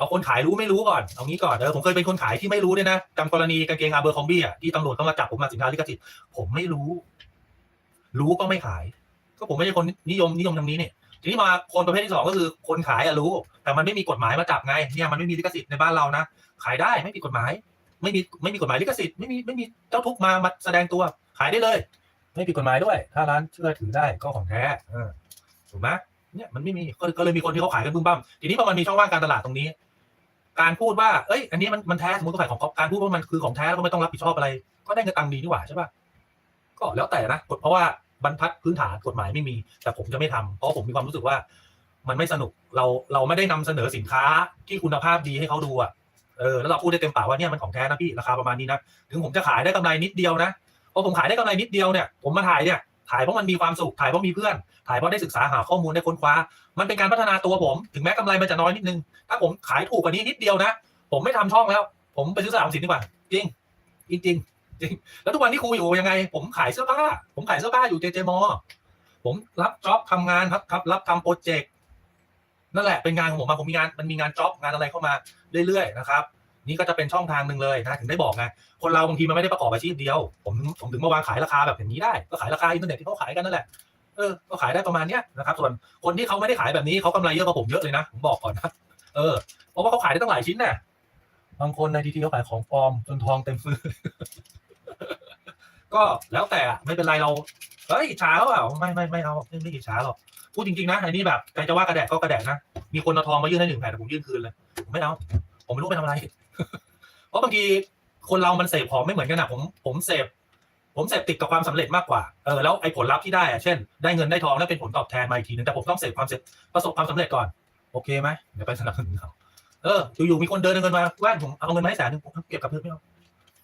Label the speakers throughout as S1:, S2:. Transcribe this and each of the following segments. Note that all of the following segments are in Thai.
S1: เอาคนขายรู้ไม่รู้ก่อน เอางี้ก่อนเออผมเคยเป็นคนขายที่ไม่รู้เนี่ยนะจำกรณีกางเกงอาเบอร์คอมบี้อะที่ตำรวจเขามาจับผมมาสินค้าลิขสิทธิ์ผมไม่รู้ รู้ก็ไม่ขาย ก็ผมไม่ใช่คนนิยมนิยมทางนี้เนี่ยทีนี้มาคนประเภทที่สองก็คือคนขายอะรู้ แต่มันไม่มีกฎหมายมาจับไงเนี่ยมันไม่มีลิขสิทธิ์ในบ้านเรานะขายได้ไม่มีกฎหมาย ไม่มีไม่มีกฎหมายลิขสิทธิ์ไม่มีไม่มีเจ้าทุกมามาแสดงตัวขายได้เลย ไม่ผิดกฎหมายด้วย ถ้าร้านเชื่อถือได้ก็ของแท้ถูกไหมเนี่ยมันไม่มีก็ก็เลยมีคนที่เขาขายกันบึ้มบ้ามทีนี้พอมันมีช่องว่างการตลาดตรงนี้ การพูดว่าเอ้ยอันนี้มันมันแท้สมมติเขาขายของการพูดว่ามันคือของแท้แล้วก็ไม่ต้องรับผิดชอบอะไร ก็ได้เงินตังค์ดีนี่หว่าใช่ป่ะก็แล้วแต่นะกฎเพราะว่าบรรทัดพื้นฐานกฎหมายไม่มี แต่ผมจะไม่ทำเพราะผมมีความรู้สึกว่า มันไม่สนุกเราเราไม่ได้นำเสนอสินค้าที่คุณภาพดีให้เขาดูอะเออแล้วเราพูดได้เต็มปากว่าเนี่ยมันของแท้นะพี่ราคาประมาณนี้นะถึงผมจะขายได้กำไรนิดเดียวนะเพราะผมขายได้กำไรนิดเดียวเนี่ยผมมาถ่ายเนี่ย ถ่ายเพราะมันมีความสุขถ่ายเพราะมีเพื่อน ถ่ายเพราะได้ศึกษาหาข้อมูลได้ค้นคว้า มันเป็นการพัฒนาตัวผม ถึงแม้กำไรมันจะน้อยนิดนึง ถ้าผมขายถูกกว่านี้นิดเดียวนะ ผมไม่ทำช่องแล้ว ผมไปซื้อสามสินดีกว่าจริงจริง จริงจริงแล้วทุกวันที่ครูอยู่ยังไง ผมขายเสื้อผ้า ผมขายเสื้อผ้าอยู่เจเจมอผมรับจ็อบทำงานครับครับรับทำโปรเจกต์นั่นแหละเป็นงานของผมมาผมมีงานมันมีงานจ็อบงานอะไรเข้ามาเรื่อยๆนะครับ นี่ก็จะเป็นช่องทางหนึ่งเลยนะถึงได้บอกไงคนเราบางทีมันไม่ได้ประกอบอาชีพเดียว ผมผมถึงมาวางขายราคาแบบอย่างนี้ได้ ก็ขายราคาอินเทอร์เน็ตที่เขาขายกันนั่นแหละเออก็ขายได้ประมาณเนี้ยนะครับ ส่วนคนที่เขาไม่ได้ขายแบบนี้เขากำไรเยอะกว่าผมเยอะเลยนะผมบอกก่อนนะเออเพราะว่าเขาขายได้ตั้งหลายชิ้นน่ะบางคนในทีทีเขาขายของปลอมจนทองเต็มมือก็แล้วแต่อะไม่เป็นไรเราเฮ้ยอิจฉาเขาเปล่าไม่ไม่ไม่เอาไม่ไม่อิจฉาหรอกพูดจริงๆนะไอ้นี่แบบใครจะว่ากระแดกก็กระแดกนะมีคนเอาทองมายื่นให้หนึ่งแผ่นแต่ผมยื่นคืนเลยผมไม่เอาผมไม่รู้ไปทำอะไร เพราะบางทีคนเรามันเสพของไม่เหมือนกันนะผมผมเสพผมเสพติดกับความสำเร็จมากกว่า เออแล้วไอ้ผลลัพธ์ที่ได้อะเช่น ได้เงินได้ทองแล้วเป็นผลตอบแทนมาอีกทีนึงแต่ผมต้องเสพความเสร็จประสบความสำเร็จก่อน โอเคไหมเดี๋ยวไปสนับสนุนเขาเอออยู่ๆมีคนเดินเงินมาแว่นผมเอาเงินมาให้แสนหนึ่งผมเก็บกับเพื่อนไม่เอา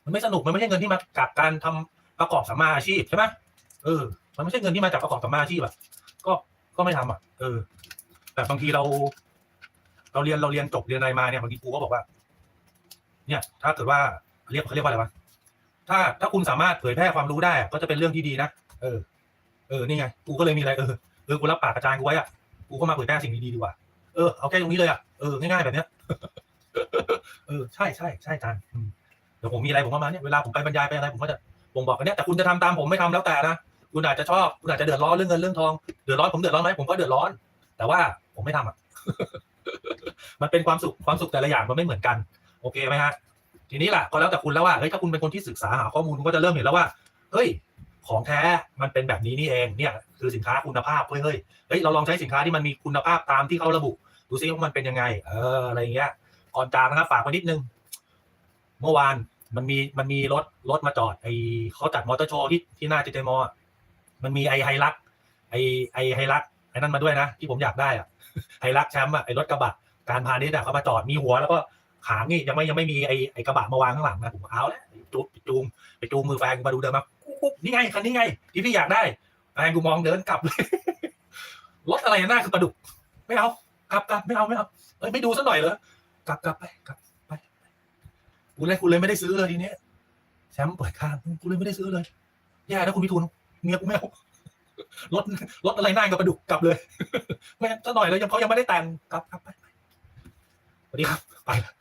S1: มันไม่สนุกมันไม่ใช่เงินที่มาจากการทำประกอบสัมมาอาชีพใช่ไหมเออ มันไม่ใช่เงินที่มาจากประกอบสัมมาอาชีพอะก็ก็ไม่ทำอะ เออ แต่บางทีเรา เราเรียนเราเรียนจบเรียนอะไรมาเนี่ยบางทีครูก็บอกว่า เนี่ย ถ้าเกิดว่าเรียกเขาเรียกว่าอะไรวะถ้าถ้าคุณสามารถเผยแพร่ความรู้ได้ ก็จะเป็นเรื่องที่ดีนะเออ เออนี่ไงกูก็เลยมีอะไรเออเออกูรับปากอาจารย์กูไว้อะกูก็มาเผยแพร่สิ่งดีๆดีกว่าเออเอาแค่ตรงนี้เลยอะเออง่ายๆแบบเนี้ยเออใช่ใช่ใช่อาจารย์เดี๋ยวผมมีอะไรผมก็มาเนี่ยเวลาผมไปบรรยายไปอะไรผมก็จะบ่งบอกกันเนี่ยแต่คุณจะทำตามผมไม่ทำแล้วแต่นะคุณอาจจะชอบคุณอาจจะเดือดร้อนเรื่องเงินเรื่องทองเดือดร้อนผมเดือดร้อนไหมผมก็เดือดร้อน แต่ว่าผมไม่ทำอะมันเป็นความสุขความสุขแต่ละอย่างมันไม่เหมือนกัน โอเคไหมฮะทีนี้แหละก็แล้วแต่คุณแล้วว่าเฮ้ยถ้าคุณเป็นคนที่ศึกษาหาข้อมูลคุณก็จะเริ่มเห็นแล้วว่าเฮ้ยของแท้มันเป็นแบบนี้นี่เองเนี่ยคือสินค้าคุณภาพเฮ้ยเฮ้ยเฮ้ยเราลองใช้สินค้าที่มันมีคุณภาพตามที่เขาระบุ ดูซิว่ามันเป็นยังไง เอออะไรอย่างเงี้ยก่อนจากนะครับฝากไว้นิดนึง เมื่อวานมันมีมันมีรถรถมาจอดไอเขาจัดมอเตอร์โชว์ที่ที่หน้าเจเจมอมันมีไอไฮรักไอไอไฮรักไอ้นั่นมาด้วยนะ ที่ผมอยากได้อะไฮรักแชมป์อะไอรถกระบะการพาณิชย์อะเขามาจอดมีหัวแล้วก็ หางนี่ยังไม่ยังไม่มีไอไอกระบะมาวางข้างหลังนะผมเอาแล้วจูไปจูงไปจูงมือแฟนกูมาดูเดินมากุ๊กกุ๊กนี่ไงคันนี้ไง ที่พี่อยากได้แฟนกูมองเดินกลับเลยรถอะไรหน้าคือปลาดุก ไม่เอากลับกลับไม่เอาไม่เอาเอ้ยไม่ดูสักหน่อยเหรอกลับกลับไปกลับไปกูเลยกูเลยไม่ได้ซื้อเลยทีเนี้ยแชมป์เปิดข้างกูเลยไม่ได้ซื้อเลยแย่นะคุณพิทูลเมียกูไม่เอารถรถอะไรหน้ากับปลาดุกกลับเลยไม่สักหน่อยเลยยังเขายังไม่ได้แต่งกลับกลับไปสวัสดีครับไปละ